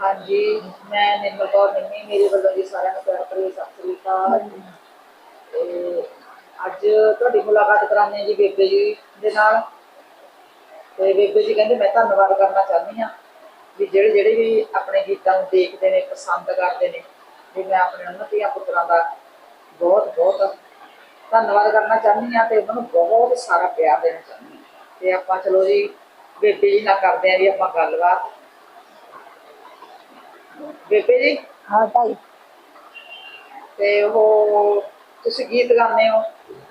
ਹਾਂਜੀ, ਮੈਂ ਨਿਰਮਲ ਕੌਰ ਨਿੰਮੀ ਮੇਰੇ ਵੱਲੋਂ ਜੀ ਸਾਰਿਆਂ ਨੂੰ ਪਿਆਰ ਭਰੀ ਸਤਿ ਸ੍ਰੀ ਅਕਾਲ। ਤੇ ਅੱਜ ਤੁਹਾਡੀ ਮੁਲਾਕਾਤ ਕਰਾਉਂਦੇ ਜੀ ਬੇਬੇ ਜੀ ਦੇ ਨਾਲ। ਤੇ ਬੇਬੇ ਜੀ ਕਹਿੰਦੇ, ਮੈਂ ਧੰਨਵਾਦ ਕਰਨਾ ਚਾਹੁੰਦੀ ਹਾਂ ਵੀ ਜਿਹੜੇ ਜਿਹੜੇ ਵੀ ਆਪਣੇ ਗੀਤਾਂ ਨੂੰ ਦੇਖਦੇ ਨੇ, ਪਸੰਦ ਕਰਦੇ ਨੇ, ਵੀ ਮੈਂ ਆਪਣੇ ਉਹਨਾਂ ਧੀਆਂ ਪੁੱਤਰਾਂ ਦਾ ਬਹੁਤ ਬਹੁਤ ਧੰਨਵਾਦ ਕਰਨਾ ਚਾਹੁੰਦੀ ਹਾਂ ਤੇ ਉਹਨਾਂ ਨੂੰ ਬਹੁਤ ਸਾਰਾ ਪਿਆਰ ਦੇਣਾ ਚਾਹੁੰਦੀ ਹਾਂ। ਤੇ ਆਪਾਂ ਚਲੋ ਜੀ, ਬੇਬੇ ਜੀ ਨਾਲ ਕਰਦੇ ਆਂ ਜੀ ਆਪਾਂ ਗੱਲਬਾਤ। ਬੇਬੇ ਜੀ? ਹਾਂ ਭਾਈ। ਤੇ ਉਹ ਤੁਸੀਂ ਗੀਤ ਗਾਉਂਦੇ ਹੋ?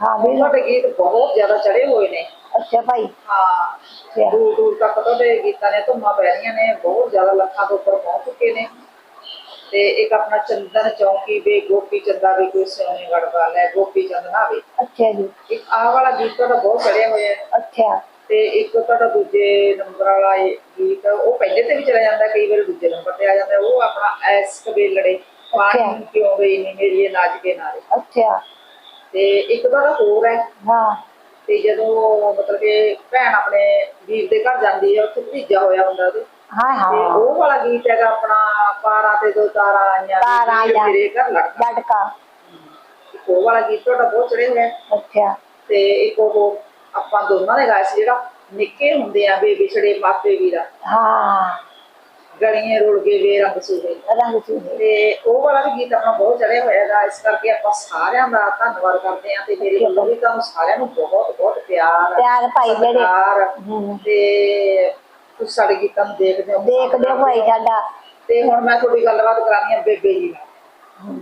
ਹਾਂ ਵੀ ਤੁਹਾਡੇ ਗੀਤ ਬਹੁਤ ਜ਼ਿਆਦਾ ਚੜੇ ਹੋਏ ਨੇ। ਅੱਛਾ ਭਾਈ। ਹਾਂ। ਦੂਰ ਦੂਰ ਤੱਕ ਤੁਹਾਡੇ ਗੀਤਾਂ ਦੀਆਂ ਧੁੰਮਾਂ ਪੈ ਰਹੀਆਂ ਨੇ ਬਹੁਤ ਜ਼ਿਆਦਾ ਲੱਖਾਂ ਤੋਂ ਉੱਪਰ ਪਹੁੰਚ ਚੁੱਕੇ ਨੇ। ਤੇ ਇੱਕ ਆਪਣਾ ਚੰਦਨ ਚੌਂਕੀ ਵੇ ਗੋਪੀ ਚੰਦਾ ਵੇ ਕੋਈ ਸਿਆਣੇ ਗੜਵਾ ਲੈ ਗੋਪੀ ਚੰਦ ਨਾਵੇ। ਅੱਛਾ ਜੀ। ਇੱਕ ਆਹ ਵਾਲਾ ਗੀਤ ਤੁਹਾਡਾ ਬਹੁਤ ਚੜਿਆ ਹੋਇਆ ਹੈ। ਅੱਛਾ। ਤੇ ਇੱਕ ਤੁਹਾਡਾ ਦੂਜੇ ਨੰਬਰ ਵਾਲਾ ਗੀਤ ਉਹ ਪਹਿਲੇ ਤੇ ਵੀ ਚਲਾ ਜਾਂਦਾ ਕਈ ਵਾਰ ਦੂਜੇ ਨੰਬਰ ਤੇ ਆ ਜਾਂਦਾ ਉਹ ਆਪਣਾ ਐਸ ਕਬੀਲੜੇ ਪਾਣੀ ਕਿਉਂ ਗਈ ਨੀ ਮੇਰੀ ਨਾਚ ਕੇ ਨਾਰੇ ਅੱਛਾ। ਤੇ ਇੱਕ ਤੁਹਾਡਾ ਹੋਰ ਹੈ। ਹਾਂ। ਤੇ ਜਦੋਂ ਮਤਲਬ ਕਿ ਭੈਣ ਆਪਣੇ ਵੀਰ ਦੇ ਘਰ ਜਾਂਦੀ ਹੈ ਉੱਥੇ ਭਤੀਜਾ ਹੋਇਆ ਹੁੰਦਾ ਉਹਦੇ। ਹਾਂ ਤੇ ਹਾਂ ਉਹ ਵਾਲਾ ਗੀਤ ਹੈਗਾ ਆਪਣਾ ਪਾਰਾਂ ਤੇ ਦੋ ਤਾਰਾਂ ਆਈਆਂ ਤਾਰਾਂ। ਤੇਰੇ ਘਰ ਲੜਕਾ। ਲੜਕਾ। ਉਹ ਵਾਲਾ ਗੀਤ ਤੁਹਾਡਾ ਬਹੁਤ ਚੜਿਆ ਹੋਇਆ। ਅੱਛਾ। ਤੇ ਇੱਕ ਉਹ ਆਪਾਂ ਦੋਨਾਂ ਨੇ ਗਾਇਆ ਸੀ ਜਿਹੜਾ ਨਿੱਕੇ ਹੁੰਦੇ ਆ ਵੇ ਵਿਛੜੇ ਮਾਪੇ ਵੀਰਾ ਹਾਂ। ਗਲੀਆਂ ਰੁਲ ਗਏ ਵੇ ਰੰਗ ਸੂਹੇ। ਰੰਗ ਚੂਹੇ ਤੇ ਉਹ ਵਾਲਾ ਵੀ ਗੀਤ ਆਪਣਾ ਬਹੁਤ ਚੜਿਆ ਹੋਇਆ ਹੈਗਾ ਇਸ ਕਰਕੇ ਆਪਾਂ ਸਾਰਿਆਂ ਦਾ ਧੰਨਵਾਦ ਕਰਦੇ ਹਾਂ ਤੇ ਮੇਰੇ ਵੱਲੋਂ ਵੀ ਤੁਹਾਨੂੰ ਸਾਰਿਆਂ ਨੂੰ ਬਹੁਤ ਬਹੁਤ ਪਿਆਰ ਪਿਆਰ ਭਾਈ ਜਿਹੜੇ। ਤੇ ਤੁਸੀਂ ਸਾਡੇ ਗੀਤਾਂ ਨੂੰ ਦੇਖਦੇ ਹੋ। ਦੇਖਦੇ ਹੋ ਭਾਈ ਸਾਡਾ। ਤੇ ਹੁਣ ਮੈਂ ਤੁਹਾਡੀ ਗੱਲਬਾਤ ਕਰਾਂਗੀ ਆ ਬੇਬੇ ਜੀ ਨਾਲ।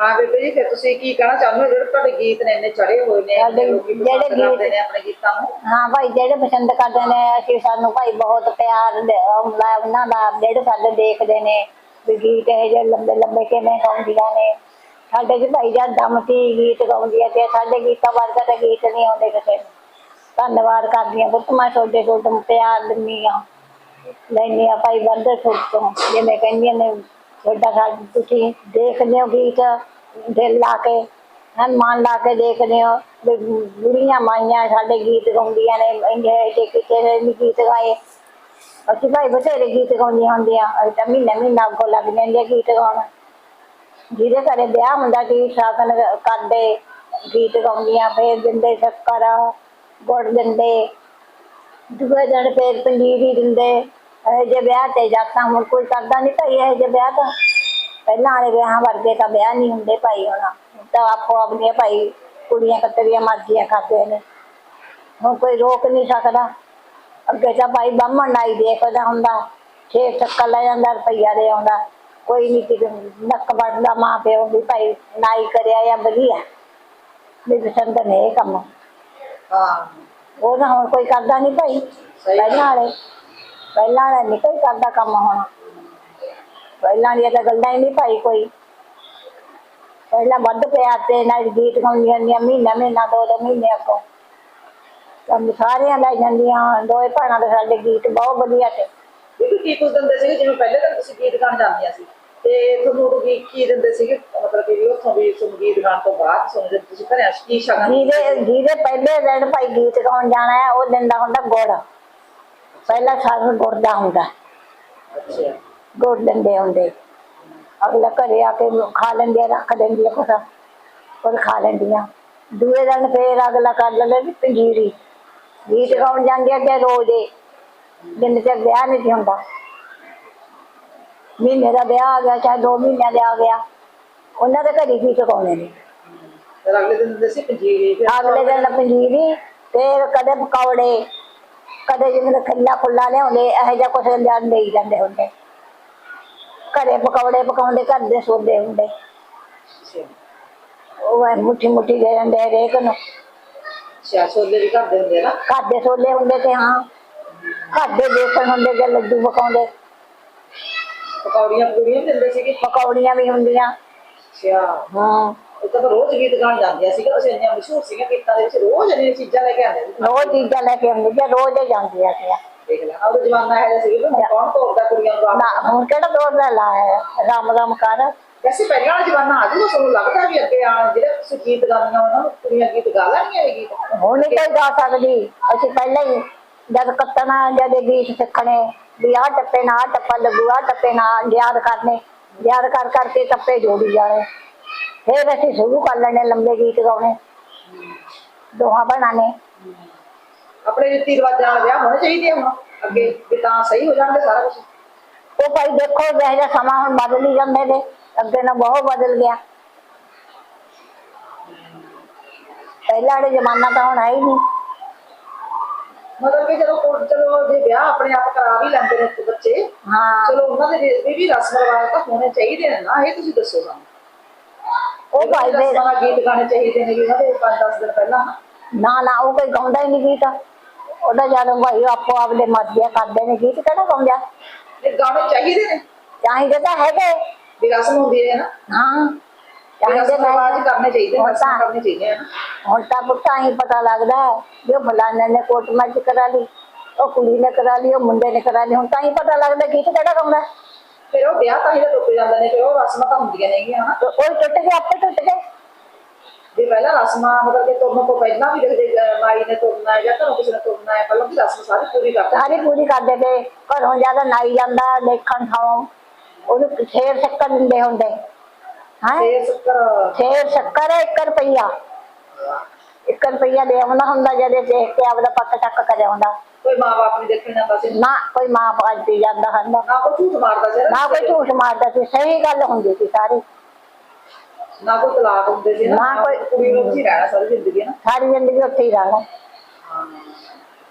ਹਾਂ ਬੇਬੇ ਜੀ ਫਿਰ ਤੁਸੀਂ ਕੀ ਕਹਿਣਾ ਚਾਹੁੰਦੇ ਹੋ? ਜਿਹੜੇ ਤੁਹਾਡੇ ਗੀਤ ਨੇ ਇੰਨੇ ਚੜੇ ਹੋਏ ਨੇ ਸਾਡੇ ਲੋਕੀ ਪਸੰਦ ਜਿਹੜੇ ਗੀਤ- ਕਰਦੇ ਨੇ ਆਪਣੇ ਗੀਤਾਂ ਨੂੰ। ਹਾਂ ਭਾਈ ਜਿਹੜੇ ਪਸੰਦ ਕਰਦੇ ਨੇ ਅਸੀਂ ਸਾਨੂੰ ਭਾਈ ਬਹੁਤ ਪਿਆਰ ਦੇ- ਆਉਂਦਾ ਹੈ ਉਹਨਾਂ ਦਾ ਜਿਹੜੇ ਸਾਡੇ ਦੇਖਦੇ ਨੇ ਵੀ ਗੀਤ ਇਹ ਜਿਹੇ ਲੰਬੇ ਲੰਬੇ ਕਿਵੇਂ ਗਾਉਂਦੀਆਂ ਨੇ। ਸਾਡੇ ਜੀ ਭਾਈ ਜਦ ਦਮਤੀ ਗੀਤ ਗਾਉਂਦੀਆਂ ਤੇ ਸਾਡੇ ਗੀਤਾਂ ਵਰਗਾ ਤਾਂ ਗੀਤ ਨਹੀਂ ਆਉਂਦੇ ਕਿਸੇ ਨੂੰ। ਧੰਨਵਾਦ ਕਰਦੀ ਹਾਂ ਪੁੱਤ ਮੈਂ ਤੁਹਾਡੇ ਤੋਂ ਪਿਆਰ ਦਿੰਦੀ ਹਾਂ। ਲੈਣੀ ਆ ਭਾਈ ਬੰਦੇ ਤੁਹਾਡੇ ਤੋਂ ਜਿਵੇਂ ਕਹਿੰਦੀਆਂ ਨੇ ਤੁਹਾਡਾ ਸਾਡ ਤੁਸੀਂ ਦੇਖਦੇ ਹੋ ਗੀਤ, ਦਿਲ ਲਾ ਕੇ, ਹਨ ਲਾ ਕੇ ਦੇਖਦੇ ਹੋ, ਵੀ ਬੁੜੀਆਂ ਮਾਈਆਂ ਸਾਡੇ ਗੀਤ ਗਾਉਂਦੀਆਂ ਨੇ, ਇੰਨੇ ਜੇ ਕਿਤੇ ਨੇ ਗੀਤ ਗਾਏ। ਅਸੀਂ ਭਾਈ ਬਥੇਰੇ ਗੀਤ ਗਾਉਂਦੀਆਂ ਹੁੰਦੀਆਂ, ਅਸੀਂ ਤਾਂ ਮਹੀਨੇ ਮਹੀਨਾ ਅੱਗੋਂ ਲੱਗ ਜਾਂਦੇ ਗੀਤ ਗਾਉਣ। ਜਿਹਦੇ ਘਰੇ ਵਿਆਹ ਹੁੰਦਾ ਸੀ ਸ਼ਾਸਨ ਕਰਦੇ, ਗੀਤ ਗਾਉਂਦੀਆਂ, ਫੇਰ ਦਿੰਦੇ ਸ਼ੱਕਰ, ਗੁੜ ਦਿੰਦੇ, ਦੂਏ ਦਿਨ ਫੇਰ ਪੰਜੀਰੀ ਦਿੰਦੇ। ਇਹ ਜੇ ਵਿਆਹ ਤੇ ਜਾਤਾਂ ਹੁਣ ਕੋਈ ਕਰਦਾ ਨਹੀਂ ਭਾਈ ਇਹ ਜੇ ਵਿਆਹ ਤਾਂ। ਪਹਿਲਾਂ ਵਾਲੇ ਵਿਆਹਾਂ ਵਰਗੇ ਤਾਂ ਵਿਆਹ ਨਹੀਂ ਹੁੰਦੇ ਭਾਈ ਹੁਣ। ਤਾਂ ਆਪੋ ਆਪਣੀਆਂ ਭਾਈ ਕੁੜੀਆਂ ਕਤਰੀਆਂ ਮਰਜ਼ੀਆਂ ਕਰਦੇ ਨੇ। ਹੁਣ ਕੋਈ ਰੋਕ ਨਹੀਂ ਸਕਦਾ। ਅੱਗੇ ਤਾਂ ਭਾਈ ਬਾਹਮਣ ਨਾਈ ਦੇਖਦਾ ਹੁੰਦਾ। ਛੇ ਟੱਕਾ ਲੈ ਜਾਂਦਾ ਰੁਪਈਆ ਦੇ ਆਉਂਦਾ। ਕੋਈ ਨਹੀਂ ਕਿ ਨੱਕ ਵੱਟਦਾ ਮਾਂ ਪਿਓ ਵੀ ਭਾਈ ਨਾਈ ਕਰਿਆ ਜਾਂ ਵਧੀਆ। ਵੀ ਪਸੰਦ ਨੇ ਇਹ ਕੰਮ। ਹਾਂ। ਉਹ ਤਾਂ ਹੁਣ ਕੋਈ ਕਰਦਾ ਨਹੀਂ ਭਾਈ। ਪਹਿਲਾਂ ਵਾਲੇ। ਪਹਿਲਾਂ ਵਾਲੇ ਨਹੀਂ ਕੋਈ ਕਰਦਾ ਕੰਮ ਹੁਣ। ਪਹਿਲਾਂ ਦੀਆਂ ਤਾਂ ਗੱਲਾਂ ਹੀ ਨਹੀਂ ਭਾਈ ਕੋਈ। ਪਹਿਲਾਂ ਵੱਧ ਪਿਆਰ ਤੇ ਨਾਲ ਗੀਤ ਗਾਉਂਦੀਆਂ ਹੁੰਦੀਆਂ ਮਹੀਨਾ ਮਹੀਨਾ ਦੋ ਦੋ ਮਹੀਨੇ ਅੱਗੋਂ। ਕੰਮ ਸਾਰਿਆਂ ਲੈ ਜਾਂਦੀਆਂ ਦੋਏ ਭੈਣਾਂ ਦੇ ਸਾਡੇ ਗੀਤ ਬਹੁਤ ਵਧੀਆ ਤੇ। ਵੀ ਕੀ ਕੁਝ ਦਿੰਦੇ ਸੀਗੇ ਜਿਵੇਂ ਪਹਿਲੇ ਤਾਂ ਤੁਸੀਂ ਗੀਤ ਗਾਣ ਜਾਂਦੀਆਂ ਸੀ? ਤੇ ਤੁਹਾਨੂੰ ਉਦੋਂ ਕੀ ਦਿੰਦੇ ਸੀਗੇ? ਮਤਲਬ ਕਿ ਵੀ ਉੱਥੋਂ ਵੀ ਤੁਹਾਨੂੰ ਗੀਤ ਗਾਣ ਤੋਂ ਬਾਅਦ ਸੁਣਦੇ ਤੁਸੀਂ ਘਰੇ ਕੀ ਸ਼ਗਨ? ਜਿਹਦੇ ਜਿਹਦੇ ਪਹਿਲੇ ਦਿਨ ਭਾਈ ਗੀਤ ਗਾਉਣ ਜਾਣਾ ਹੈ ਉਹ ਦਿੰਦਾ ਹੁੰਦਾ ਗੁੜ। ਪਹਿਲਾ ਸਾਲ ਗੁੜ ਦਾ ਹੁੰਦਾ। ਅੱਛਾ। ਗੁੜ ਦਿੰਦੇ ਹੁੰਦੇ। ਅਗਲਾ ਘਰੇ ਆ ਕੇ ਖਾ ਲੈਂਦੇ ਆ, ਰੱਖ ਦਿੰਦੀ ਕੁਛ। ਉਹ ਖਾ ਲੈਂਦੀਆਂ ਦੂਏ ਦਿਨ ਫੇਰ ਅਗਲਾ ਕਰ ਲੈਂਦੇ ਵੀ ਪੰਜੀਰੀ। ਗੀਤ ਗਾਉਣ ਜਾਂਦੇ ਆ ਕਿ ਰੋਜ਼ ਦੇ। ਦਿਨ ਤੇ ਵਿਆਹ ਨਹੀਂ ਸੀ ਹੁੰਦਾ। ਮਹੀਨੇ ਦਾ ਵਿਆਹ ਆ ਗਿਆ ਚਾਹੇ ਦੋ ਮਹੀਨਿਆਂ ਦਾ ਆ ਗਿਆ। ਉਹਨਾਂ ਦੇ ਘਰੇ ਗੀਤ ਗਾਉਣੇ ਨੇ। ਫਿਰ ਅਗਲੇ ਦਿਨ ਦਿੰਦੇ ਸੀ ਪੰਜੀਰੀ ਫਿਰ ਅਗਲੇ ਦਿਨ ਪੰਜੀਰੀ ਫੇਰ ਕਦੇ ਪਕੌੜੇ। ਕਦੇ ਜਿਵੇਂ ਖੱਲਾ ਖੁੱਲਾ ਲਿਆਉਂਦੇ ਇਹੋ ਜਿਹਾ ਕੁਛ ਲਿਆਂਦੇ ਹੀ ਜਾਂਦੇ ਹੁੰਦੇ। ਘਰੇ ਪਕੌੜੇ ਪਕਾਉਂਦੇ ਘਰ ਦੇ ਸੋਦੇ ਹੁੰਦੇ। ਉਹ ਐ ਮੁੱਠੀ ਮੁੱਠੀ ਦੇ ਦਿੰਦੇ ਹਰੇਕ ਨੂੰ। ਛੋਲੇ ਵੀ ਕਰਦੇ ਹੁੰਦੇ ਨਾ? ਘਰ ਦੇ ਸੋਲੇ ਹੁੰਦੇ ਤੇ ਹਾਂ। ਘਰ ਦੇ ਬੇਸਣ ਹੁੰਦੇ ਤੇ ਲੱਡੂ ਪਕਾਉਂਦੇ। ਪਕੌੜੀਆਂ ਵੀ ਦਿੰਦੇ ਸੀਗੇ? ਪਕੌੜੀਆਂ ਵੀ ਹੁੰਦੀਆਂ। ਅੱਛਾ। ਹਾਂ। ਫਿਰ ਰੋਜ਼ ਗੀਤ ਗਾਣ ਜਾਂਦੀਆਂ ਸੀਗੀਆਂ ਅਸੀਂ ਇੰਨੀਆਂ ਮਸ਼ਹੂਰ ਸੀਗੀਆਂ ਗੀਤਾਂ ਦੇ ਵਿੱਚ ਰੋਜ਼ ਇੰਨੀਆਂ ਚੀਜ਼ਾਂ ਲੈ ਕੇ ਆਉਂਦੇ ਸੀ। ਰੋਜ਼ ਚੀਜ਼ਾਂ ਲੈ ਕੇ ਆਉਂਦੇ ਤੇ ਰੋਜ਼ ਹੀ ਜਾਂਦੀਆਂ ਸੀ ਦੇਖ ਲੈ ਉਹ ਜ਼ਮਾਨਾ ਹੈ ਸੀ ਹੁਣ ਕੌਣ ਤੋਰਦਾ ਕੁੜੀਆਂ ਨੂੰ ਨਾ ਹੁਣ ਕਿਹੜਾ ਦੌਰ ਦਾ ਲਾਇਆ ਰਾਮ ਰਾਮ ਕਰ। ਵੈਸੇ ਪਹਿਲਾਂ ਵਾਲਾ ਜ਼ਮਾਨਾ ਆ ਜੂਗਾ ਤੁਹਾਨੂੰ ਲੱਗਦਾ ਵੀ ਅੱਗੇ ਆਣ ਜਿਹੜੇ ਤੁਸੀਂ ਗੀਤ ਗਾਉਂਦੀਆਂ ਉਹਨਾਂ ਨੂੰ ਕੁੜੀਆਂ ਗੀਤ ਗਾ ਲੈਣੀਆਂ ਇਹ ਗੀਤ। ਹੁਣ ਨਹੀਂ ਕੋਈ ਗਾ ਸਕਦੀ। ਅਸੀਂ ਪਹਿਲਾਂ ਹੀ ਜਦ ਕੱਟਣਾ ਜਦ ਗੀਤ ਸਿੱਖਣੇ ਵੀ ਆਹ ਟੱਪੇ ਨਾਲ ਆਹ ਟੱਪਾ ਲੱਗੂ ਆਹ ਟੱਪੇ ਨਾਲ ਯਾਦ ਕਰਨੇ। ਯਾਦ ਕਰ ਕਰਕੇ ਟੱਪੇ ਜੋੜੀ ਜਾਣੇ। ਫਿਰ ਅਸੀਂ ਸ਼ੁਰੂ ਕਰ ਲੈਣੇ ਲੰਬੇ ਗੀਤ ਗਾਉਣੇ ਦੋਹਾਂ ਭੈਣਾਂ ਨੇ। ਆਪਣੇ ਰੀਤੀ ਰਿਵਾਜਾਂ ਨਾਲ ਵਿਆਹ ਹੋਣੇ ਚਾਹੀਦੇ ਹੁਣ ਅੱਗੇ ਵੀ ਤਾਂ ਸਹੀ ਹੋ ਜਾਣਗੇ ਸਾਰਾ ਕੁਝ ਉਹ ਭਾਈ ਦੇਖੋ ਜਿਹੋ ਜਿਹਾ ਸਮਾਂ ਹੁਣ ਬਦਲ ਹੀ ਜਾਂਦੇ ਨੇ ਅੱਗੇ ਨਾ ਬਹੁਤ ਬਦਲ ਗਿਆ। ਪਹਿਲਾਂ ਵਾਲੇ ਜ਼ਮਾਨਾ ਤਾਂ ਹੁਣ ਹੈ ਹੀ ਨਹੀਂ। ਮਤਲਬ ਕਿ ਜਦੋਂ ਕੋਲ- ਚਲੋ ਜੇ ਵਿਆਹ ਆਪਣੇ ਆਪ ਕਰਾ ਵੀ ਲੈਂਦੇ ਨੇ ਬੱਚੇ ਹਾਂ। ਚਲੋ ਉਹਨਾਂ ਦੇ ਵੀ ਰਸਮ ਰਿਵਾਜ ਤਾਂ ਹੋਣੇ ਚਾਹੀਦੇ ਨੇ ਨਾ ਇਹ ਤੁਸੀਂ ਦੱਸੋ ਸਾਨੂੰ। ਉਹ ਭਾਈ ਦੇ ਰਸਮਾਂ ਨਾਲ ਗੀਤ ਗਾਣੇ ਚਾਹੀਦੇ ਨੇ ਵੀ ਉਹਨਾਂ ਦੇ 5-10 ਦਿਨ ਪਹਿਲਾਂ। ਨਾ। ਨਾ ਨਾ ਉਹ ਕੋਈ ਗਾਉਂਦਾ ਹੀ ਨਹੀਂ ਗੀਤ। ਉਹਦਾ ਜਦੋਂ ਭਾਈ ਆਪੋ ਆਪਦੇ ਮਰਜ਼ੀਆਂ ਕਰਦੇ ਨੇ ਗੀਤ ਕਿਹੜਾ ਗਾਉਂਦਾ? ਇਹ ਗਾਣੇ ਚਾਹੀਦੇ ਨੇ? ਚਾਹੀਦੇ ਤਾਂ ਹੈਗੇ। ਵੀ ਰਸਮ ਹੁੰਦੀ ਹੈ ਨਾ। ਹਾਂ ਚਾਹੀਦੇ ਰਸਮ ਰਿਵਾਜ ਕਰਨੇ ਚਾਹੀਦੇ ਨੇ ਰਸਮ ਕਰਨੇ ਚਾਹੀਦੇ ਆ ਨਾ। ਹੁਣ ਤਾਂ ਪੁੱਤਾਂ ਹੀ ਪਤਾ ਲੱਗਦਾ ਹੈ ਵੀ ਉਹ ਫਲਾਣੇ ਨੇ ਕੋਟ ਮੱਚ ਕਰਾ ਲਈ ਉਹ ਕੁੜੀ ਨੇ ਕਰਾ ਲਈ ਉਹ ਮੁੰਡੇ ਨੇ ਕਰਾ ਲਈ ਹੁਣ ਤਾਂ ਹੀ ਪਤਾ ਲੱਗਦਾ ਗੀਤ ਕਿਹੜਾ ਗਾਉਂਦਾ ਫਿਰ ਉਹ ਵਿਆਹ ਤਾਂ ਹੀ ਤਾਂ ਟੁੱਟ ਜਾਂਦੇ ਨੇ ਫਿਰ ਉਹ ਰਸਮਾਂ ਤਾਂ ਹੁੰਦੀਆਂ ਨੇਗੀਆਂ ਹਨਾ। ਉਹ ਟੁੱਟ ਗਏ ਆਪੇ ਟੁੱਟ ਗਏ। ਵੀ ਪਹਿਲਾਂ ਰਸਮਾਂ ਮਤਲਬ ਕਿ ਤੁਰਨ ਤੋਂ ਪਹਿਲਾਂ ਵੀ ਦੇਖਦੇ ਮਾਈ ਨੇ ਤੁਰਨਾ ਹੈ ਜਾਂ ਘਰੋਂ ਕਿਸੇ ਨੇ ਤੁਰਨਾ ਹੈ ਪਹਿਲਾਂ ਵੀ ਰਸਮ ਸਾਰੀ ਪੂਰੀ ਕਰਦੇ ਸਾਰੀ ਪੂਰੀ ਕਰਦੇ ਤੇ ਘਰੋਂ ਜ਼ਿਆਦਾ ਨਾਈ ਜਾਂਦਾ ਦੇਖਣ ਥਾਂ ਉਹਨੂੰ ਛੇਰ ਸ਼ੱਕਰ ਦਿੰਦੇ ਹੁੰਦੇ। ਹਾਂ? ਫੇਰ ਸ਼ੱਕਰ ਛੇਰ ਸ਼ੱਕਰ ਹੈ 1 ਰੁਪਈਆ। 1 ਰੁਪਈਆ ਦੇ ਆਉਂਦਾ ਹੁੰਦਾ ਜਦੇ ਦੇਖ ਕੇ ਆਪਦਾ ਪੱਕ ਟੱਕ ਕਰਿਆ ਹੁੰਦਾ ਕੋਈ ਮਾਂ-ਬਾਪ ਨਹੀਂ ਦੇਖਣ ਜਾਂਦਾ ਸੀ? ਨਾ ਕੋਈ ਮਾਂ ਪਾਲਦੀ ਜਾਂਦਾ ਹੁੰਦਾ ਨਾ। ਕੋਈ ਝੂਠ ਮਾਰਦਾ ਸੀ ਨਾ? ਕੋਈ ਝੂਠ ਮਾਰਦਾ ਸੀ ਸਹੀ ਗੱਲ ਹੁੰਦੀ ਸੀ ਸਾਰੀ। ਨਾ ਕੋਈ ਤਲਾਕ ਹੁੰਦੇ ਸੀ ਨਾ ਕੋਈ- ਕੁੜੀ ਨੂੰ ਉੱਥੇ ਰਹਿਣਾ ਸਾਰੀ ਜ਼ਿੰਦਗੀ ਨਾ। ਸਾਰੀ ਜ਼ਿੰਦਗੀ ਉੱਥੇ ਹੀ ਰਹਿਣਾ।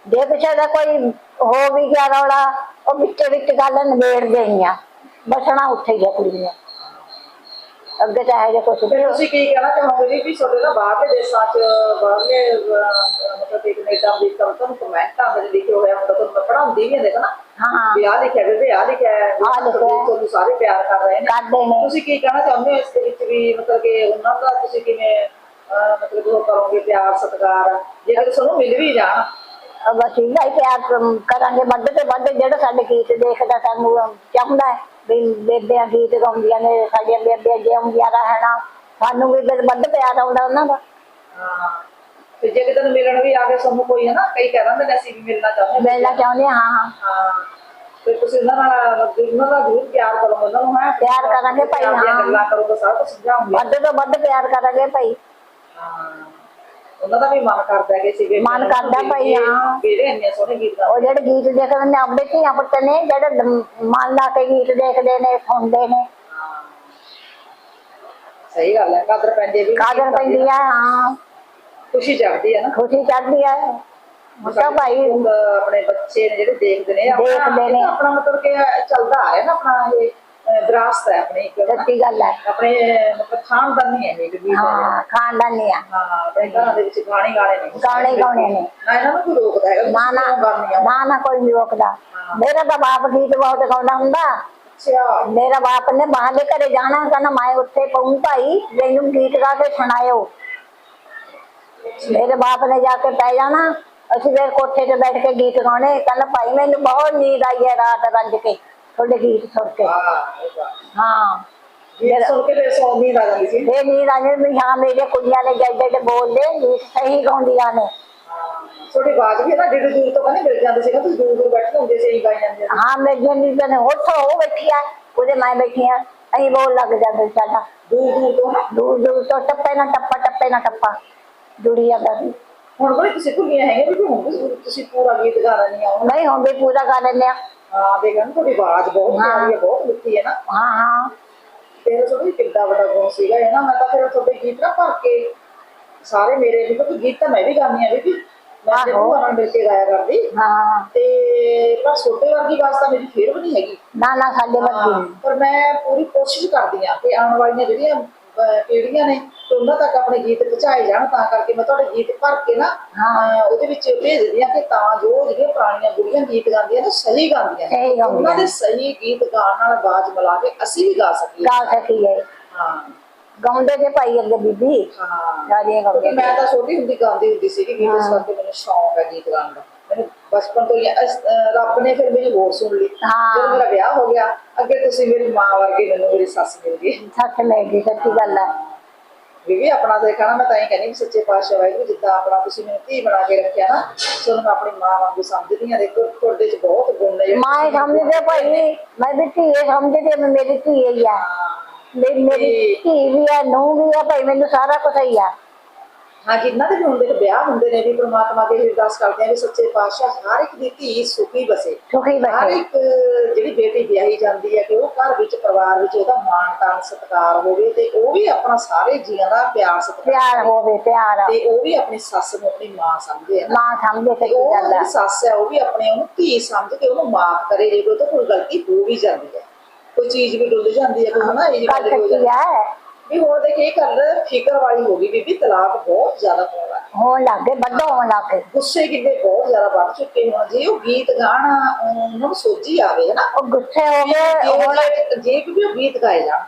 ਜੇ ਕਿਸੇ ਦਾ ਕੋਈ ਹੋ ਵੀ ਗਿਆ ਰੌਲਾ ਉਹ ਵਿੱਚੇ ਵਿੱਚ ਗੱਲ ਨਿਬੇੜ ਦੇਣੀ ਆ। ਬਸਣਾ ਉੱਥੇ ਹੀ ਆ ਕੁੜੀ ਨੇ ਅੱਗੇ ਤਾਂ ਹੈ ਜੇ ਵੀ ਫਿਰ ਤੁਸੀਂ ਕੀ ਕਹਿਣਾ ਚਾਹੋਗੇ ਵੀ ਵੀ ਤੁਹਾਡੇ ਦੇ ਦੇਸ਼ਾਂ 'ਚ ਬਾਹਰਲੇ ਅਹ, ਮਤਲਬ ਕਿ ਕੈਨੇਡਾ ਅਮਰੀਕਾ ਵਿੱਚ ਤੁਹਾਨੂੰ ਕਮੈਂਟਾਂ ਵਿੱਚ ਲਿਖਿਆ ਹੋਇਆ ਹੁੰਦਾ ਤੁਹਾਨੂੰ ਮੈਂ ਪੜ੍ਹਾਉਂਦੀ ਵੀ ਹਾਂ ਦੇਖੋ ਨਾ। ਹਾਂ ਵੀ ਆਹ ਲਿਖਿਆ ਵੀ ਆਹ ਲਿਖਿਆ ਹੈ ਵੀ ਆਹ ਲਿਖਿਆ ਹੈ। ਤੁਹਾਨੂੰ ਸਾਰੇ ਪਿਆਰ ਕਰ ਰਹੇ ਨੇ। ਕਰਦੇ ਨੇ। ਤੁਸੀਂ ਕੀ ਕਹਿਣਾ ਚਾਹੁੰਦੇ ਹੋ ਇਸ ਦੇ ਵਿੱਚ ਵੀ ਮਤਲਬ ਕਿ ਉਹਨਾਂ ਦਾ ਤੁਸੀਂ ਕਿਵੇਂ ਅਹ, ਮਤਲਬ ਉਹ ਕਰੋਗੇ ਪਿਆਰ ਸਤਿਕਾਰ? ਜੇ ਕਿਤੇ ਤੁਹਾਨੂੰ ਮਿਲ ਵੀ ਜਾਣ। ਬਸ ਇੰਨਾ ਹੀ ਪਿਆਰ ਕ- ਕਰਾਂਗੇ ਵੱਧ ਤੇ ਵੱਧ ਜਿਹੜਾ ਸਾਡੇ ਗੀਤ ਦੇਖਦਾ ਸਾਨੂੰ ਚਾਹੁੰਦਾ ਹੈ। ਵੀ ਬੇਬਿਆਂ ਗੀਤ ਗਾਉਂਦੀਆਂ ਨੇ ਸਾਡੀਆਂ ਬੇਬਿਆਂ ਜਿਉਂਦੀਆਂ ਰਹਿਣਾ ਸਾਨੂੰ ਵੀ ਫਿਰ ਵੱਧ ਪਿਆਰ ਆਉਂਦਾ ਉਹਨਾਂ ਦਾ। ਹਾਂ ਤੇ ਜੇ ਕਿਤੇ ਮਿਲਣ ਵੀ ਆ ਗਏ ਤੁਹਾਨੂੰ ਕੋਈ ਹੈ ਨਾ ਕਈ ਕਹਿ ਦਿੰਦੇ ਨੇ ਅਸੀਂ ਵੀ ਮਿਲਣਾ ਚਾਹੁੰਦੇ। ਮਿਲਣਾ ਚਾਹੁੰਦੇ ਹਾਂ ਹਾਂ ਹਾਂ। ਤੇ ਤੁਸੀਂ ਉਹਨਾਂ ਨਾਲ ਉਹਨਾਂ ਦਾ ਜ਼ਰੂਰ ਪਿਆਰ ਕਰੋ ਉਹਨਾਂ ਨੂੰ ਹੈ। ਪਿਆਰ ਕਰਾਂਗੇ ਭਾਈ, ਹਾਂ। ਗੱਲਾਂ ਕਰੋਗੇ ਸਾਰਾ ਕੁਝ ਸਮਝਾਉਂਗੇ। ਵੱਧ ਤੋਂ ਵੱਧ ਪਿਆਰ ਕਰਾਂਗੇ ਭਾਈ। ਹਾਂ। ਉਹਨਾਂ ਦਾ ਵੀ ਮਨ ਕਰਦਾ ਕਿ ਸੀ ਮਨ ਕਰਦਾ ਭਾਈ, ਹਾਂ। ਕਿਹੜੇ ਇੰਨੇ ਸੋਹਣੇ ਗੀਤ ਉਹ ਜਿਹੜੇ ਗੀਤ ਦੇਖਦੇ ਨੇ ਆਪਣੇ ਧੀਆਂ ਪੁੱਤ ਨੇ ਜਿਹੜੇ ਮਨ ਲਾ ਕੇ ਗੀਤ ਦੇਖਦੇ ਨੇ ਸੁਣਦੇ ਨੇ। ਸਹੀ ਗੱਲ ਹੈ ਕਦਰ ਪੈਂਦੀ ਵੀ ਕਾਦਰ ਪੈਂਦੀ ਆ। ਹਾਂ ਖੁਸ਼ੀ ਚੜਦੀ ਹੈ ਨਾ। ਖੁਸ਼ੀ ਚੜਦੀ ਆ ਮੁੰਡਾ ਭਾਈ ਆਪਣੇ ਬੱਚੇ ਨੇ ਜਿਹੜੇ ਦੇਖਦੇ ਨੇ ਆਪਣਾ- ਦੇਖਦੇ ਨੇ। ਆਪਣਾ ਮਤਲਬ ਕਿ ਚੱਲਦਾ ਆ ਰਿਹਾ ਨਾ ਆਪਣਾ ਇਹ। ਵਿਰਾਸਤ ਹੈ ਆਪਣੀ ਇੱਕ ਸੱਚੀ ਗੱਲ ਹੈ। ਆਪਣੇ ਮਤਲਬ ਖਾਨਦਾਨੀ ਹੈ ਇਹ ਗੀਤ ਹੈ ਖਾਨਦਾਨੀ ਆ ਹਾਂ। ਆਪਣੇ ਘਰਾਂ ਦੇ ਵਿੱਚ ਗਾਣੇ ਗਾਣੇ ਨੇ। ਗਾਣੇ ਗਾਉਣੇ ਨੇ। ਨਾ ਇਹਨਾਂ ਨੂੰ ਕੋਈ ਰੋਕਦਾ ਹੈਗਾ ਵੀ ਨਾ ਨਾ? ਨਾ ਨਾ ਕੋਈ ਨਹੀਂ ਰੋਕਦਾ। ਮੇਰਾ ਤਾਂ ਬਾਪ ਗੀਤ ਬਹੁਤ ਗਾਉਂਦਾ ਹੁੰਦਾ। ਮੇਰਾ ਬਾਪ ਨੇ ਬਾਹਰ ਦੇ ਘਰੇ ਜਾਣਾ ਕਹਿੰਦਾ ਮੈਂ ਉੱਥੇ ਪਊਂ ਭਾਈ ਮੈਨੂੰ ਗੀਤ ਗਾ ਕੇ ਸੁਣਾਇਓ। ਮੇਰੇ ਬਾਪ ਨੇ ਜਾ ਕੇ ਪੈ ਜਾਣਾ ਅਸੀਂ ਫਿਰ ਕੋਠੇ ਤੇ ਬੈਠ ਕੇ ਗੀਤ ਗਾਉਣੇ। ਕਹਿੰਦਾ ਭਾਈ ਮੈਨੂੰ ਬਹੁਤ ਨੀਂਦ ਆਈ ਹੈ ਰਾਤ ਰੰਜ ਕੇ। ਤੁਹਾਡੇ ਗੀਤ ਸੁਣ ਕੇ। ਇਹ। ਹਾਂ। ਗੀਤ ਸੁਣ ਕੇ ਤੇ ਸੌਂ ਨਹੀਂ ਆ ਜਾਂਦੀ ਸੀ। ਫੇਰ ਨੀਂਦ ਆ ਜਾਂਦੀ ਵੀ ਹਾਂ ਮੇਰੇ ਕੁੜੀਆਂ ਨੇ ਜੱਡੇ ਤੇ ਬੋਲਦੇ ਗੀਤ ਸਹੀ ਗਾਉਂਦੀਆਂ ਨੇ। ਤੁਹਾਡੀ ਆਵਾਜ਼ ਵੀ ਨਾ ਡੇਢ ਦੂਰ ਤੋਂ ਕਹਿੰਦੇ ਮਿਲ ਜਾਂਦੇ ਸੀ ਨਾ ਤੁਸੀਂ ਦੂਰ ਦੂਰ ਬੈਠੇ ਹੁੰਦੇ ਸੀ ਇਹੀ ਗਾਈ ਜਾਂਦੇ ਹਾਂ ਮੇਰੀਆਂ ਨੀਂਦਾਂ ਨੇ ਉੱਠੋ ਉਹ ਬੈਠੀ ਆ ਉਹਦੇ ਮੈਂ ਬੈਠੀ ਆ ਅਸੀਂ ਬੋਲ ਲੱਗ ਜਾਂਦੇ ਸਾਡਾ। ਦੂਰ ਦੂਰ ਤੋਂ ਦੂਰ ਦੂਰ ਤੋਂ ਟੱਪੇ ਨਾ ਟੱਪਾ ਟੱਪੇ ਨਾ ਟੱਪਾ ਜੁੜੀ ਜਾਂਦਾ ਸੀ ਹੁਣ ਕੋਈ ਤੁਸੀਂ ਭੁੱਲੀਆਂ ਹੈਗੀਆਂ ਵੀ ਹੁਣ ਤੁਸੀਂ ਪੂਰਾ ਗੀਤ ਗਾ ਰਹੇ ਹੋ ਨਹੀਂ ਹੁਣ ਵੀ ਪੂਰਾ ਕਰ ਲੈਂਦੇ ਆ। ਹਾਂ ਦੇਖ ਨਾ ਤੁਹਾਡੀ ਆਵਾਜ਼ ਬਹੁਤ। ਪਿਆਰੀ ਹੈ ਬਹੁਤ ਮਿੱਠੀ ਹੈ ਨਾ। ਹਾਂ ਹਾਂ। ਫਿਰ ਤੁਹਾਡੀ ਕਿੱਡਾ ਵੱਡਾ ਗੁਣ ਸੀਗਾ ਇਹ ਨਾ ਮੈਂ ਤਾਂ ਫਿਰ ਤੁਹਾਡੇ ਗੀਤ ਨਾ ਭਰ ਕੇ ਸਾਰੇ ਮੇਰੇ ਵੀ ਕਿਉਂਕਿ ਗੀਤ ਤਾਂ ਮੈਂ ਵੀ ਗਾਉਂਦੀ ਆ ਵੀ ਮੈਂ ਤੇ। ਭੂਆ ਮਿਲ ਕੇ ਗਾਇਆ ਕਰਦੀ। ਹਾਂ ਤੇ ਪਰ ਛੋਟੇ ਵਰਗੀ ਆਵਾਜ਼ ਤਾਂ ਮੇਰੀ ਫੇਰ ਵੀ ਨਹੀਂ ਹੈਗੀ। ਨਾ ਨਾ ਸਾਡੇ ਵਰਗੀ। ਪਰ ਮੈਂ ਪੂਰੀ ਕੋਸ਼ਿਸ਼ ਕਰਦੀ ਆ ਕਿ ਆਉਣ ਵਾਲੀਆਂ ਜਿਹੜੀਆਂ ਅਹ, ਪੀੜ੍ਹੀਆਂ ਨੇ ਤੇ ਉਹਨਾਂ ਤੱਕ ਆਪਣੇ ਗੀਤ ਪਹੁੰਚਾਏ ਜਾਣ ਤਾਂ ਕਰਕੇ ਮੈਂ ਤੁਹਾਡੇ ਗੀਤ ਭਰ ਕੇ ਨਾ ਉਹਦੇ ਵਿੱਚ ਭੇਜਦੀ ਆ ਕਿ ਤਾਂ ਜੋ ਜਿਹੜੀਆਂ ਪੁਰਾਣੀਆਂ ਬੁੜੀਆਂ ਗੀਤ ਗਾਉਂਦੀਆਂ ਨੇ ਸਹੀ ਗਾਉਂਦੀਆਂ ਨੇ। ਉਹਨਾਂ ਦੇ ਸਹੀ ਗੀਤ ਗਾਉਣ ਨਾਲ ਆਵਾਜ਼ ਮਿਲਾ ਕੇ ਅਸੀਂ ਵੀ ਗਾ ਸਕੀਏ। ਗਾ ਸਕੀਏ। ਹਾਂ। ਗਾਉਂਦੇ ਤੇ ਭਾਈ ਅੱਗੇ ਬੀਬੀ। ਹਾਂ। ਗਾਉਂਦੇ ਮੈਂ ਤਾਂ ਛੋਟੀ ਹੁੰਦੀ ਗਾਉਂਦੀ ਹੁੰਦੀ ਸੀ ਕਿ ਗੀਤ ਇਸ ਕਰਕੇ ਮੈਨੂੰ ਸ਼ੌਂਕ ਹੈ ਗੀਤ ਗਾਉਣ ਦਾ। ਬਚਪਨ ਤੋਂ ਹੀ ਰੱਬ ਨੇ ਫਿਰ ਮੇਰੀ ਹੋਰ ਸੁਣ ਲਈ। ਹਾਂ। ਜਦੋਂ ਮੇਰਾ ਵਿਆਹ ਹੋ ਗਿਆ ਅੱਗੇ ਤੁਸੀਂ ਮੇਰੀ ਮਾਂ ਵਰਗੀ ਮੈਨੂੰ ਮੇਰੀ ਸੱਸ ਮਿਲ ਗਈ ਸੱਚ ਮਿਲ ਗਈ ਸੱਚੀ ਗੱਲ ਹੈ ਬੀਬੀ ਆਪਣਾ ਦੇਖਣਾ ਮੈਂ ਤਾਂ ਹੀ ਕਹਿੰਦੀ ਵੀ ਸੱਚੇ ਪਾਤਸ਼ਾਹ ਵਾਹਿਗੁਰੂ ਜਿੱਦਾਂ ਆਪਣਾ ਤੁਸੀਂ ਮੈਨੂੰ ਧੀ ਬਣਾ ਕੇ ਰੱਖਿਆ ਨਾ ਤੁਹਾਨੂੰ ਮੈਂ ਆਪਣੀ ਮਾਂ ਵਾਂਗੂ ਸਮਝਦੀ ਹਾਂ। ਦੇਖੋ ਤੁਹਾਡੇ ਚ ਬਹੁਤ ਗੁਣ ਨੇ। ਮਾਂ ਹੀ ਸਮਝਦੇ ਭਾਈ ਮੈਂ ਵੀ ਧੀਏ ਸਮਝਦੀ ਮੈਂ ਮੇਰੀ ਧੀ ਹੀ। ਮੇਰੀ ਧੀ ਵੀ ਆ ਨੂੰ ਵੀ ਆ ਭਾਈ ਮੈਨੂੰ ਸਾਰਾ ਕੁਝ ਹੀ ਆ। ਹਾਂ ਜਿੰਨਾ ਦੇ ਵੀ ਹੁੰਦੇ ਨੇ ਵਿਆਹ ਹੁੰਦੇ ਨੇ ਵੀ ਪ੍ਰਮਾਤਮਾ ਦੇ ਅਰਦਾਸ ਕਰਦੇ ਆ ਵੀ ਸੱਚੇ ਪਾਤਸ਼ਾਹ ਹਰ ਇੱਕ ਦੀ ਧੀ ਸੁਖੀ ਬਸੇ ਸੁਖੀ ਹਰ ਬੈਠੇ ਇੱਕ ਜਿਹੜੀ ਬੇਟੀ ਵਿਆਹੀ ਜਾਂਦੀ ਹੈ ਕਿ ਉਹ ਘਰ ਵਿੱਚ ਪਰਿਵਾਰ ਵਿੱਚ ਉਹਦਾ ਮਾਣ ਤਾਣ ਸਤਿਕਾਰ ਹੋਵੇ ਤੇ ਉਹ ਵੀ ਆਪਣਾ ਸਾਰੇ ਜੀਆਂ ਦਾ ਪਿਆਰ ਸਤਿਕਾਰ ਪਿਆਰ ਹੋਵੇ ਪਿਆਰ। ਤੇ ਉਹ ਵੀ ਆਪਣੀ ਸੱਸ ਨੂੰ ਆਪਣੀ ਮਾਂ ਸਮਝੇ ਹੈ ਨਾ ਮਾਂ ਸਮਝੇ ਤੇ ਉਹ ਗੱਲ ਆ। ਜਿਹੜੀ ਸੱਸ ਹੈ ਉਹ ਵੀ ਆਪਣੇ ਉਹਨੂੰ ਧੀ ਸਮਝ ਕੇ ਉਹਨੂੰ ਮਾਫ ਕਰੇ ਜੇ ਕੋਈ ਤਾਂ ਕੋਈ ਗਲਤੀ ਹੋ ਵੀ ਜਾਂਦੀ ਹੈ। ਕੋਈ ਚੀਜ਼ ਵੀ ਡੁੱਲ ਜਾਂਦੀ ਹੈ ਕੋਈ ਹਨਾ ਇਹ ਜਿਹੀ ਗੱਲ ਹੋ ਜਾਂਦੀ ਹੈ? ਵੀ ਹੁਣ ਦੇਖ ਇਹ ਗੱਲ ਫਿਕਰ ਵਾਲੀ ਹੋ ਗਈ ਬੀਬੀ ਤਲਾਕ ਬਹੁਤ ਜ਼ਿਆਦਾ ਲੱਗ ਗਿਆ ਹੋਣ ਲੱਗੇ ਵੱਡਾ ਹੋਣ ਲੱਗੇ ਗੁੱਸੇ ਕਿੰਨੇ ਬਹੁਤ ਜ਼ਿਆਦਾ ਵੱਧ ਚੁੱਕੇ ਹੁਣ ਜੇ ਉਹ ਗੀਤ ਗਾਣਾ ਉਹਨਾਂ ਨੂੰ ਸੋਝੀ ਆਵੇ ਹਨਾ? ਉਹ ਗੁੱਸੇ ਹੋ ਗਏ ਹੁਣ ਜੇ ਜੇ ਵੀ ਉਹ ਗੀਤ ਗਾਏ ਵੀ ਹਾਂ।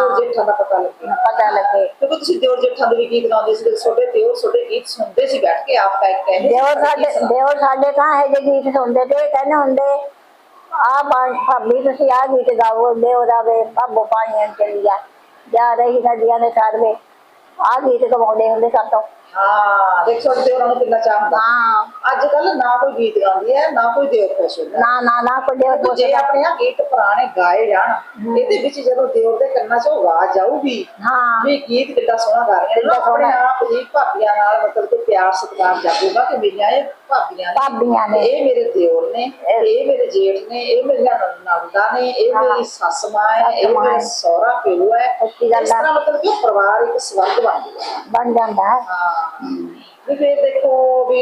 ਉਹ ਜੇਠਾਂ ਦਾ ਪਤਾ ਲੱਗੇ। ਪਤਾ ਲੱਗੇ। ਕਿਉਂਕਿ ਤੁਸੀਂ ਦਿਓਰ ਜੇਠਾਂ ਦੇ ਵੀ ਗੀਤ ਗਾਉਂਦੇ ਸੀ ਛੋਟੇ ਦਿਓਰ ਛੋਟੇ ਗੀਤ ਸੁਣਦੇ ਸੀ ਬੈਠ ਕੇ ਆਪ ਕਹਿ ਕਹਿੰਦੇ ਦੇਵਰ ਸਾਡੇ ਦੇਵਰ ਸਾਡੇ ਤਾਂ ਇਹ ਜਿਹੇ ਗੀਤ ਸੁਣਦੇ ਤੇ ਕਹਿੰਦੇ ਹੁੰਦੇ ਆ ਭਾਬੀ ਤੁਸੀਂ ਆ ਗੀਤ ਗਾਓ ਦੇਵਰਾ ਵੇ ਭਾਬੋ ਪਾਣੀਆਂ ਚਲੀ ਜਾ। ਜਾ ਰਹੀ ਨਦੀਆਂ ਦੇ ਸਾਹਮਣੇ ਆ ਗੀਤ ਗਵਾਉਂਦੇ ਹੁੰਦੇ ਸਾਤੋਂ ਹਾਂ ਦੇਖ ਛੋਟੇ ਦਿਓਰਾਂ ਨੂੰ ਕਿੰਨਾ ਚਾਹ ਹੁੰਦਾ ਹਾਂ ਅੱਜ ਕੱਲ ਨਾ ਕੋਈ ਗੀਤ ਗਾਉਂਦੀ ਹੈ ਨਾ ਕੋਈ ਦਿਓਰ ਖੁਸ਼ ਹੁੰਦਾ ਨਾ ਨਾ ਨਾ ਕੋਈ ਦੇਵਰ ਜੇ ਪੁੱਛਦਾ ਆਪਣੇ ਆ ਗੀਤ ਪੁਰਾਣੇ ਗਾਏ ਜਾਣ ਇਹਦੇ ਵਿੱਚ ਜਦੋਂ ਦਿਓਰ ਦੇ ਕੰਨਾਂ 'ਚ ਆਵਾਜ਼ ਆਊਗੀ ਹਾਂ ਵੀ ਗੀਤ ਕਿੱਡਾ ਸੋਹਣਾ ਗਾ ਰਹੀਆਂ ਨੇ ਆਪਣੇ। ਆਪ ਹੀ ਭਾਬੀਆਂ ਨਾਲ ਮਤਲਬ ਕਿ ਪਿਆਰ ਸਤਿਕਾਰ ਜਾਗੂਗਾ ਕਿ ਮੇਰੀਆਂ ਇਹ ਭਾਬੀਆਂ ਨੇ ਭਾਬੀਆਂ ਨੇ। ਇਹ ਮੇਰੇ ਦਿਓਰ ਨੇ ਇਹ ਮੇਰੇ ਜੇਠ ਨੇ ਇਹ ਮੇਰੀਆਂ ਨੰਦਾ ਨੇ ਇਹ। ਮੇਰੀ ਸੱਸ ਮਾਂ ਹੈ ਇਹ ਮੇਰਾ। ਸਹੁਰਾ ਪਿਓ ਹੈ ਇਸ। ਤਰ੍ਹਾਂ ਮਤਲਬ ਕਿ ਪਰਿਵਾਰ ਇੱਕ ਸਵਰਗ ਬਣ ਗਿਆ ਬਣ ਜਾਂਦਾ ਹੈ। ਹਾਂ ਵੀ ਫਿਰ ਦੇਖੋ ਵੀ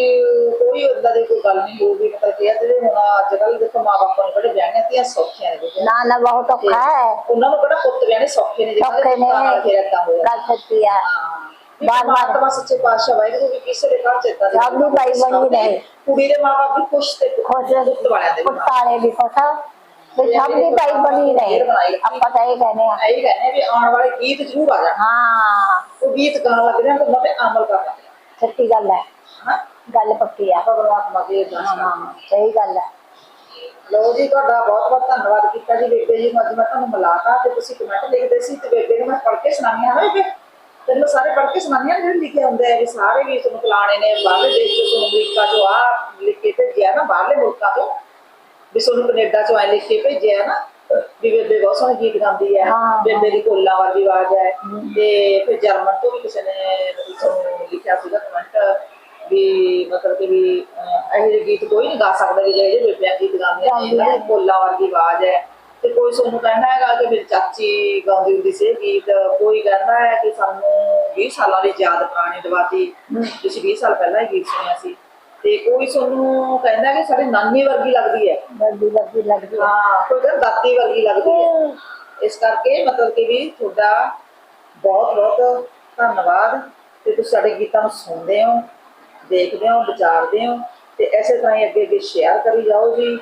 ਕੋਈ ਓਦਾਂ ਦੀ ਕੋਈ ਗੱਲ ਨਹੀਂ ਹੋਊਗੀ ਮਤਲਬ ਕਿ ਇਹ ਜਿਹੜੇ ਹੁਣ ਅੱਜ ਕੱਲ ਦੇਖੋ ਮਾਂ ਬਾਪਾਂ ਨੂੰ ਕਿਹੜੇ ਵਿਆਹਣੇ ਤੀਆਂ ਸੌਖੀਆਂ ਨੇ ਦੇਖੋ। ਨਾ ਨਾ ਬਹੁਤ ਔਖਾ ਹੈ। ਉਹਨਾਂ ਨੂੰ ਕਿਹੜਾ ਪੁੱਤ ਵਿਆਹਣੇ ਸੌਖੇ ਨੇ ਔਖੇ ਨੇ। ਫਿਰ ਏਦਾਂ ਹੋਇਆ। ਗੱਲ ਸੱਚੀ ਆ। ਬਾਰ। ਬਾਰ ਸੱਚੇ ਪਾਤਸ਼ਾਹ ਵਾਹਿਗੁਰੂ ਵੀ ਕਿਸੇ ਦੇ ਘਰ ਚੇਤਾ ਸਭ ਦੀ ਭਾਈ ਬਣੀ ਰਹੇ। ਕੁੜੀ ਦੇ ਮਾਪੇ ਵੀ ਖੁਸ਼ ਤੇ ਖੁਸ਼ ਪੁੱਤ ਵਾਲਿਆਂ ਦੇ ਵੀ ਮਾਂ ਪੁੱਤਾਲੇ ਵੀ ਖੁਸ਼ ਵੀ ਸਭ ਦੀ ਭਾਈ ਬਣੀ ਰਹੇ। ਆਪਾਂ ਤਾਂ ਇਹ ਕਹਿੰਦੇ ਆ। ਇਹੀ ਕਹਿੰਦੇ ਆ ਵੀ ਆਉਣ ਵਾਲੇ ਗੀਤ ਜ਼ਰੂਰ ਆ ਜਾਣ। ਹਾਂ। ਗੀਤ ਗਾਣ ਲੱਗ ਜਾਣ ਤਾਂ ਉਹਨਾਂ ਤੇ ਅਮਲ ਕਰਨਾ ਪੈਣਾ ਸੱਚੀ ਗੱਲ ਹੈ। ਹਨਾ ਗੱਲ ਪੱਕੀ ਆ। ਪਰਮਾਤਮਾ ਦੇ ਹਾਂ ਕਰਾਂਗੇ ਸਹੀ ਗੱਲ ਹੈ। ਲੋ ਜੀ ਤੁਹਾਡਾ ਬਹੁਤ ਬਹੁਤ ਧੰਨਵਾਦ ਕੀਤਾ ਜੀ। ਬੇਬੇ ਜੀ ਅੱਜ ਮੈਂ ਤੁਹਾਨੂੰ ਮਿਲਾਤਾ ਤੇ ਤੁਸੀਂ ਕਮੈਂਟ ਲਿਖਦੇ ਸੀ ਤੇ ਬੇਬੇ ਨੂੰ ਮੈਂ ਪੜ੍ਹ ਕੇ ਸੁਣਾਈਆਂ ਬੇਬੇ? ਤੇ ਮੈਂ ਸਾਰੇ ਪੜ੍ਹ ਕੇ ਸੁਣਾਈਆਂ ਜਿਹੜੇ ਲਿਖੇ ਹੁੰਦੇ ਆ ਵੀ ਸਾਰੇ ਵੀ ਤੁਹਾਨੂੰ ਫਲਾਣੇ ਨੇ ਬਾਹਰਲੇ ਦੇਸ਼ ਤੋਂ ਤੁਹਾਨੂੰ ਅਮਰੀਕਾ ਤੋਂ ਆ ਲਿਖ ਕੇ ਭੇਜਿਆ ਨਾ ਬਾਹਰਲੇ ਮੁਲਕਾਂ ਤੋਂ ਵੀ ਤੁਹਾਨੂੰ ਕੈਨੇਡਾ ਚੋਂ ਐ ਲਿਖ ਕੇ ਭੇਜਿਆ ਨਾ। ਵੀ ਬੇਬੇ ਬਹੁਤ ਸੋਹਣੇ ਗੀਤ ਗਾਉਂਦੀ ਹੈ। ਬੇਬੇ ਦੀ ਕੋਲਾ ਵਰਗੀ ਆਵਾਜ਼ ਹੈ। ਤੇ ਫਿਰ ਜਰਮਨ ਤੋਂ ਵੀ ਕਿਸੇ ਨੇ ਲਿਖਿਆ ਸੀਗਾ ਕਮੈਂਟ ਵੀ ਮਤਲਬ ਕਿ ਵੀ ਇਹੋ ਜਿਹੇ ਗੀਤ ਕੋਈ ਨਹੀਂ ਗਾ ਸਕਦਾ ਵੀ ਜਿਹੜੇ ਬੇਬਿਆਂ ਗੀਤ ਗਾਉਂਦੀਆਂ ਨੇ। ਕੋਲਾ ਵਰਗੀ ਆਵਾਜ਼ ਹੈ। ਤੇ ਕੋਈ ਤੁਹਾਨੂੰ ਕਹਿੰਦਾ ਹੈਗਾ ਕਿ ਮੇਰੀ ਚਾਚੀ ਗਾਉਂਦੀ ਹੁੰਦੀ ਸੀ ਗੀਤ। ਕੋਈ ਕਹਿੰਦਾ ਹੈ ਕਿ ਸਾਨੂੰ 20 ਸਾਲਾਂ ਦੀ ਯਾਦ ਪੁਰਾਣੀ ਦਵਾਤੀ ਤੁਸੀਂ 20 ਸਾਲ ਪਹਿਲਾਂ ਇਹ ਗੀਤ ਸੁਣਿਆ ਸੀ। ਤੇ ਕੋਈ ਤੁਹਾਨੂੰ ਕਹਿੰਦਾ ਕਿ ਸਾਡੀ ਨਾਨੀ ਵਰਗੀ ਲੱਗਦੀ ਹੈ। ਲੱਗੀ ਲੱਗੀ ਲੱਗਦੀ ਆ ਹਾਂ ਕੋਈ ਕਹਿੰਦਾ ਦਾਦੀ ਵਰਗੀ ਲੱਗਦੀ ਹੈ। ਇਸ ਕਰਕੇ ਮਤਲਬ ਕਿ ਵੀ ਤੁਹਾਡਾ ਬਹੁਤ ਬਹੁਤ ਧੰਨਵਾਦ ਤੇ ਤੁਸੀਂ ਸਾਡੇ ਗੀਤਾਂ ਨੂੰ ਸੁਣਦੇ ਹੋ ਦੇਖਦੇ ਹੋ ਵਿਚਾਰਦੇ ਹੋ ਤੇ ਐਸੇ ਤਰ੍ਹਾਂ ਹੀ ਅੱਗੇ ਅੱਗੇ ਸ਼ੇਅਰ ਕਰੀ ਜਾਓ ਜੀ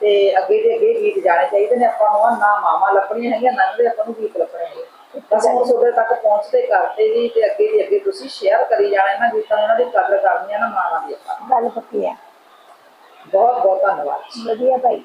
ਤੇ ਅੱਗੇ ਦੇ ਅੱਗੇ ਗੀਤ ਜਾਣੇ ਚਾਹੀਦੇ ਨੇ। ਆਪਾਂ ਨੂੰ ਨਾ ਮਾਮਾ ਲੱਭਣੀਆਂ ਹੈਗੀਆਂ ਨਾ ਦੇ ਆਪਾਂ ਨੂੰ ਗੀਤ ਲੱਭਣੇ ਬਸ ਹੁਣ ਤੁਹਾਡੇ ਤੱਕ ਪਹੁੰਚਦੇ ਕਰਦੇ ਜੀ ਤੇ ਅੱਗੇ ਦੀ ਅੱਗੇ ਤੁਸੀਂ ਸ਼ੇਅਰ ਕਰੀ ਜਾਣਾ ਇਹਨਾਂ ਗੀਤਾਂ ਨੂੰ ਇਹਨਾਂ ਦੀ ਕਦਰ ਕਰਨੀ ਹੈ ਨਾ ਮਾਵਾਂ ਦੀ ਆਪਾਂ ਗੱਲ ਪੱਕੀ ਆ। ਬਹੁਤ ਬਹੁਤ ਧੰਨਵਾਦ। ਵਧੀਆ ਭਾਈ।